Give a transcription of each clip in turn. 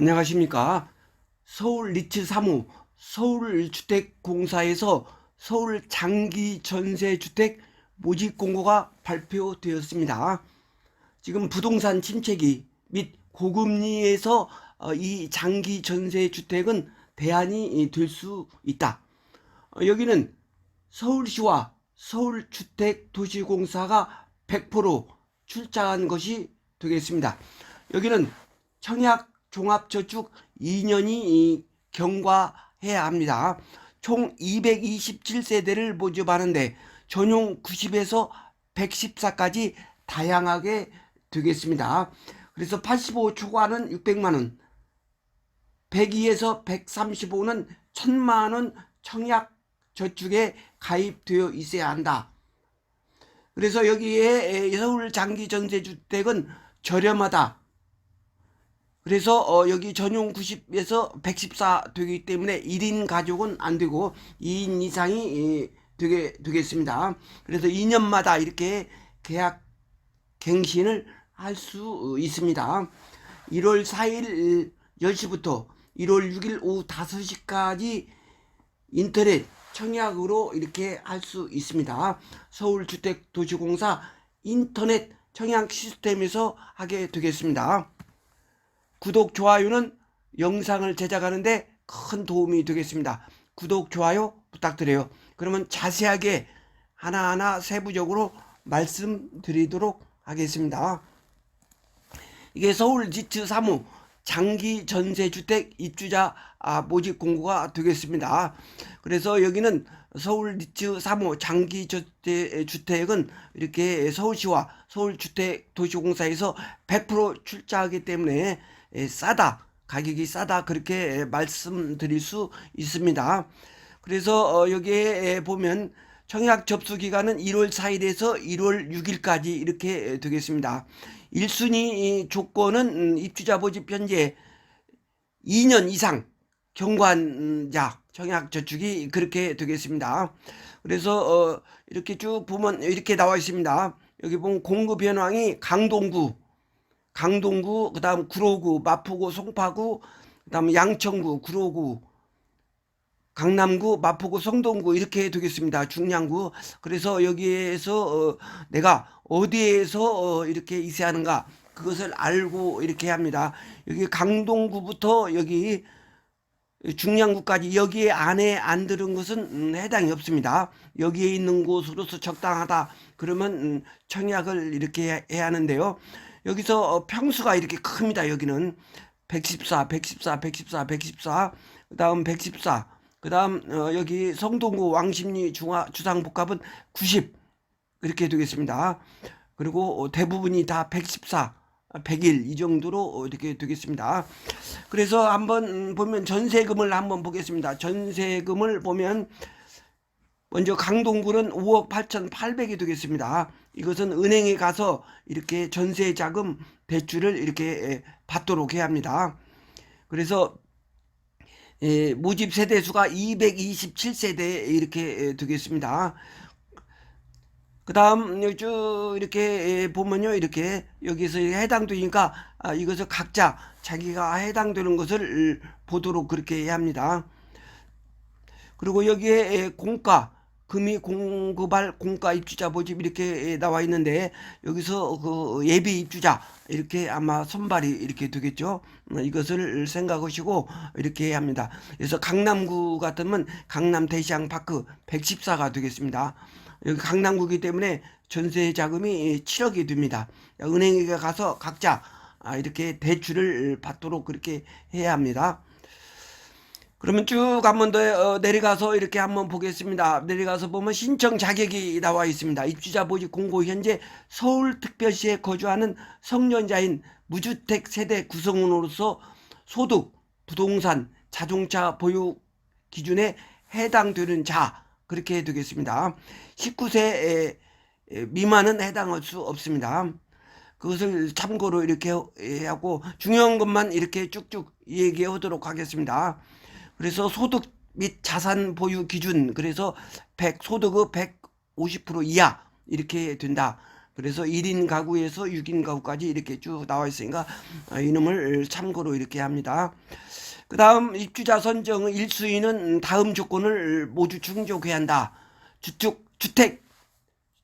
안녕하십니까. 서울 리츠 3호 서울주택공사에서 서울 장기 전세주택 모집 공고가 발표되었습니다. 지금 부동산 침체기 및 고금리에서 어, 이 장기 전세주택은 대안이 될 수 있다. 어, 여기는 서울시와 서울주택도시공사가 100% 출자한 것이 되겠습니다. 여기는 청약 종합저축 2년이 경과해야 합니다. 총 227세대를 모집하는데 전용 90에서 114까지 다양하게 되겠습니다. 그래서 85 초과는 600만원, 102에서 135는 1000만원 청약 저축에 가입되어 있어야 한다. 그래서 여기에 서울 장기 전세 주택은 저렴하다. 그래서 어 여기 전용 90에서 114 되기 때문에 1인 가족은 안 되고 2인 이상이 예, 되게 되겠습니다. 그래서 2년마다 이렇게 계약 갱신을 할 수 있습니다. 1월 4일 10시부터 1월 6일 오후 5시까지 인터넷 청약으로 이렇게 할 수 있습니다. 서울주택도시공사 인터넷 청약 시스템에서 하게 되겠습니다. 구독, 좋아요는 영상을 제작하는데 큰 도움이 되겠습니다. 구독, 좋아요 부탁드려요. 그러면 자세하게 하나하나 세부적으로 말씀드리도록 하겠습니다. 이게 서울 지트 3호 장기 전세주택 입주자 아, 모집 공고가 되겠습니다. 그래서 여기는 서울 리츠 3호 장기 주택은 이렇게 서울시와 서울주택도시공사에서 100% 출자하기 때문에 에, 싸다 가격이 싸다 그렇게 말씀드릴 수 있습니다. 그래서 어, 여기에 보면 청약 접수 기간은 1월 4일에서 1월 6일까지 이렇게 되겠습니다. 1순위 조건은 음, 입주자 모집 현재 2년 이상 경관자 청약 저축이 그렇게 되겠습니다. 그래서 어 이렇게 쭉 보면 이렇게 나와 있습니다. 여기 보면 공급 현황이 강동구, 강동구, 그다음 구로구, 마포구, 송파구, 그다음 양천구, 구로구, 강남구, 마포구, 성동구 이렇게 되겠습니다. 중량구. 그래서 여기에서 어, 내가 어디에서 어, 이렇게 이세하는가 그것을 알고 이렇게 합니다. 여기 강동구부터 여기 중량구까지 여기에 안에 안 들은 것은 음, 해당이 없습니다. 여기에 있는 곳으로서 적당하다 그러면 음, 청약을 이렇게 해야 하는데요. 여기서 어, 평수가 이렇게 큽니다. 여기는 114, 114, 114, 114, 그 다음 114, 그 다음 어, 여기 성동구 왕십리 주상복합은 90 이렇게 되겠습니다. 그리고 어, 대부분이 다 114, 100일 이 정도로 이렇게 되겠습니다. 그래서 한번 음, 보면 전세금을 한번 보겠습니다. 전세금을 보면 먼저 강동구는 5억 8,800이 되겠습니다. 이것은 은행에 가서 이렇게 전세 자금 대출을 이렇게 받도록 해야 합니다. 그래서 예, 모집 세대 수가 227세대 이렇게 되겠습니다. 그 다음 쭉 이렇게 보면요 이렇게 여기서 해당되니까 아, 이것을 각자 자기가 해당되는 것을 보도록 그렇게 해야 합니다. 그리고 여기에 공가 금이 공급할 공가 입주자 모집 이렇게 나와 있는데 여기서 그 예비 입주자 이렇게 아마 선발이 이렇게 되겠죠. 이것을 생각하시고 이렇게 해야 합니다. 그래서 강남구 같으면 강남 대시양 파크 114가 되겠습니다. 여기 강남구이기 때문에 전세 자금이 7억이 됩니다. 은행에 가서 각자 아, 이렇게 대출을 받도록 그렇게 해야 합니다. 그러면 쭉 한 번더 어, 내려가서 이렇게 한번 보겠습니다. 내려가서 보면 신청 자격이 나와 있습니다. 입주자 모집 공고 현재 서울특별시에 거주하는 성년자인 무주택 세대 구성원으로서 소득, 부동산, 자동차 보유 기준에 해당되는 자 그렇게 되겠습니다. 19세 미만은 해당할 수 없습니다. 그것을 참고로 이렇게 하고 중요한 것만 이렇게 쭉쭉 얘기하도록 하겠습니다. 그래서 소득 및 자산 보유 기준 그래서 100 소득의 150% 이하 이렇게 된다. 그래서 1인 가구에서 6인 가구까지 이렇게 쭉 나와 있으니까 아, 이놈을 참고로 이렇게 합니다. 그 다음 입주자 선정 1수위는 다음 조건을 모두 충족해야 한다. 주축, 주택,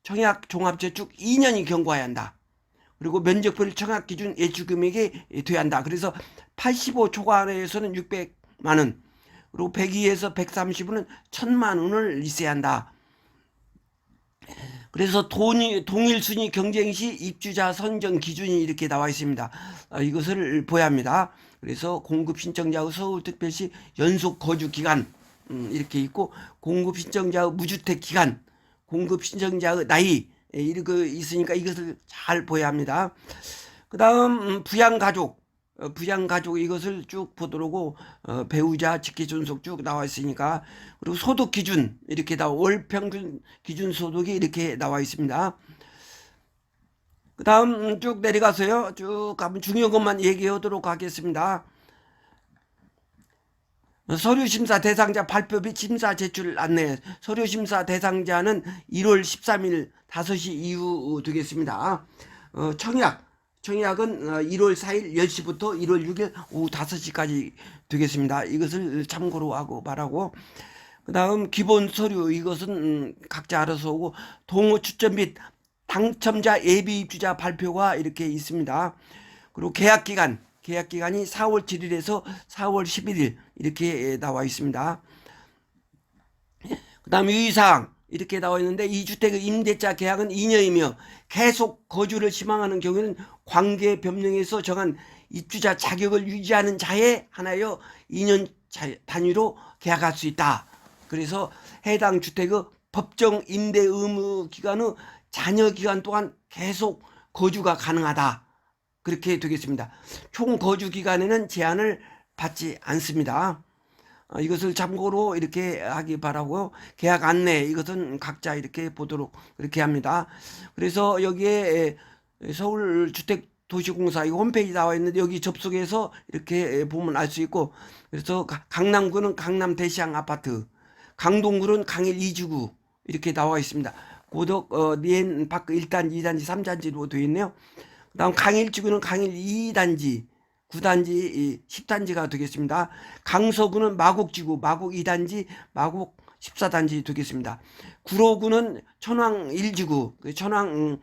청약 종합저축 2년이 경과해야 한다. 그리고 면적별 청약 기준 예출 금액이 돼야 한다. 그래서 85 초과에서는 600만 원, 그리고 102에서 130은 1000만 원을 있어야 한다. 그래서 돈이, 동일 순위 경쟁 시 입주자 선정 기준이 이렇게 나와 있습니다. 아, 이것을 보야 합니다. 그래서 공급 신청자의 서울특별시 연속 거주 기간 음, 이렇게 있고 공급 신청자의 무주택 기간, 공급 신청자의 나이 예, 이렇게 있으니까 이것을 잘 보야 합니다. 그다음 음, 부양 가족 어, 부양 가족 이것을 쭉 보도록 어, 배우자 직계 존속 쭉 나와 있으니까 그리고 소득 기준 이렇게 나와 월 평균 기준 소득이 이렇게 나와 있습니다. 그다음 음, 쭉 내려가서요. 쭉 가면 중요한 것만 얘기하도록 하겠습니다. 서류 심사 대상자 발표 및 심사 제출 안내. 서류 심사 대상자는 1월 13일 5시 이후 되겠습니다. 어, 청약. 청약은 어, 1월 4일 10시부터 1월 6일 오후 5시까지 되겠습니다. 이것을 참고로 하고 말하고. 그 다음 기본 서류. 이것은 음, 각자 알아서 오고 동호 추천 및 당첨자 예비 입주자 발표가 이렇게 있습니다. 그리고 계약 기간. 계약 기간이 4월 7일에서 4월 11일 이렇게 나와 있습니다. 그 다음 유의사항 이렇게 나와 있는데 이 주택의 임대차 계약은 2년이며 계속 거주를 희망하는 경우에는 관계 변경에서 정한 입주자 자격을 유지하는 자에 하나여 2년 단위로 계약할 수 있다. 그래서 해당 주택의 법정 임대 의무 기간의 잔여 기간 동안 계속 거주가 가능하다. 그렇게 되겠습니다. 총 거주 기간에는 제한을 받지 않습니다. 어, 이것을 참고로 이렇게 하기 바라고요. 계약 안내 이것은 각자 이렇게 보도록 그렇게 합니다. 그래서 여기에 서울 주택 도시공사 이 홈페이지 나와 있는데 여기 접속해서 이렇게 보면 알 수 있고 그래서 강남구는 강남 대시양 아파트, 강동구는 강일 이주구 이렇게 나와 있습니다. 고덕 어, 니엔 파크 1단지, 2단지, 3단지로 되어 있네요. 그다음 강일지구는 강일 2단지, 9단지, 10단지가 되겠습니다. 강서구는 마곡지구, 마곡 2단지, 마곡 14단지 되겠습니다. 구로구는 천왕 1지구, 그 천왕 음,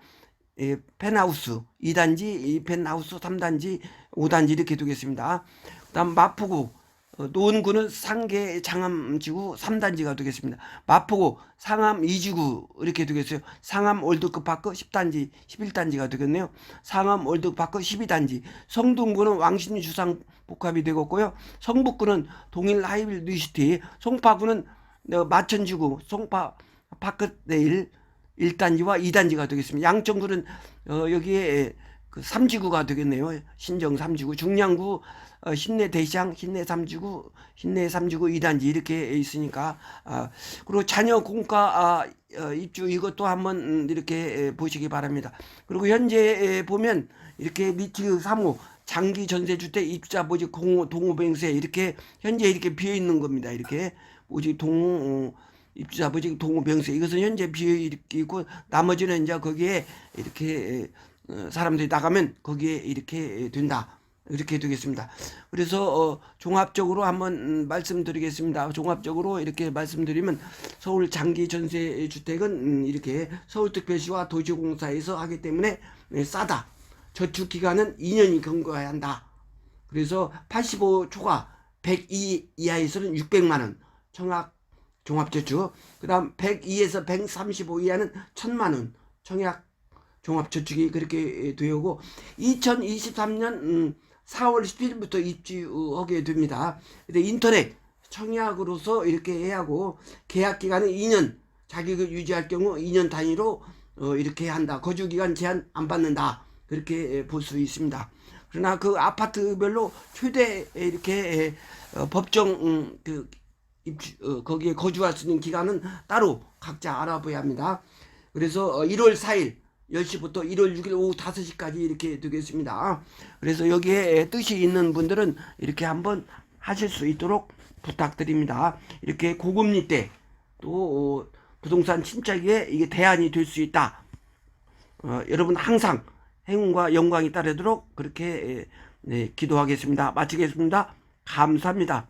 예, 펜하우스 2단지, 펜하우스 3단지, 5단지 이렇게 되겠습니다. 그 다음 마포구 어, 노원구는 상계 장암지구 3단지가 되겠습니다. 마포구 상암 2지구 이렇게 되겠어요. 상암 월드컵파크 10단지 11단지가 되겠네요. 상암 월드컵파크 12단지 성동구는 왕신유 주상 복합이 되겠고요. 성북구는 동일 하이빌 뉴시티 송파구는 어, 마천지구 송파 파크데일 1단지와 2단지가 되겠습니다. 양천구는 어, 여기에 그 3지구가 되겠네요. 신정 3지구 중량구 어, 신내 대시양, 신내 삼지구, 신내 삼지구 2단지 이렇게 있으니까 아, 그리고 자녀 공과 아, 어, 입주 이것도 한번 음, 이렇게 보시기 바랍니다. 그리고 현재 보면 이렇게 미티그 3호 장기 전세주택 모집 공호 동호뱅세 이렇게 현재 이렇게 비어 있는 겁니다. 이렇게 모집 동 입주자 모집 동호뱅세 이것은 현재 비어 있고 나머지는 이제 거기에 이렇게 어, 사람들이 나가면 거기에 이렇게 된다. 이렇게 되겠습니다. 그래서 어, 종합적으로 한번 음, 말씀드리겠습니다. 종합적으로 이렇게 말씀드리면 서울 장기 전세 주택은 음, 이렇게 서울특별시와 도시공사에서 하기 때문에 네, 싸다. 저축 기간은 2년이 경과해야 한다. 그래서 85 초과 102 이하에서는 600만 원 청약 종합 저축. 그다음 102에서 135 이하는 1000만 원 청약 종합저축이 그렇게 되고 2023년 음, 4월 10일부터 입주하게 됩니다. 근데 인터넷 청약으로서 이렇게 해야 하고 계약 기간은 2년 자격을 유지할 경우 2년 단위로 어, 이렇게 한다. 거주 기간 제한 안 받는다. 그렇게 볼 수 있습니다. 그러나 그 아파트별로 최대 이렇게 어, 법정 음, 그 입주 어, 거기에 거주할 수 있는 기간은 따로 각자 알아봐야 합니다. 그래서 1월 4일 10시부터 1월 6일 오후 5시까지 이렇게 되겠습니다. 그래서 여기에 뜻이 있는 분들은 이렇게 한번 하실 수 있도록 부탁드립니다. 이렇게 고금리 때 또 부동산 침착에 이게 대안이 될 수 있다. 어, 여러분 항상 행운과 영광이 따르도록 그렇게 에, 네, 기도하겠습니다. 마치겠습니다. 감사합니다.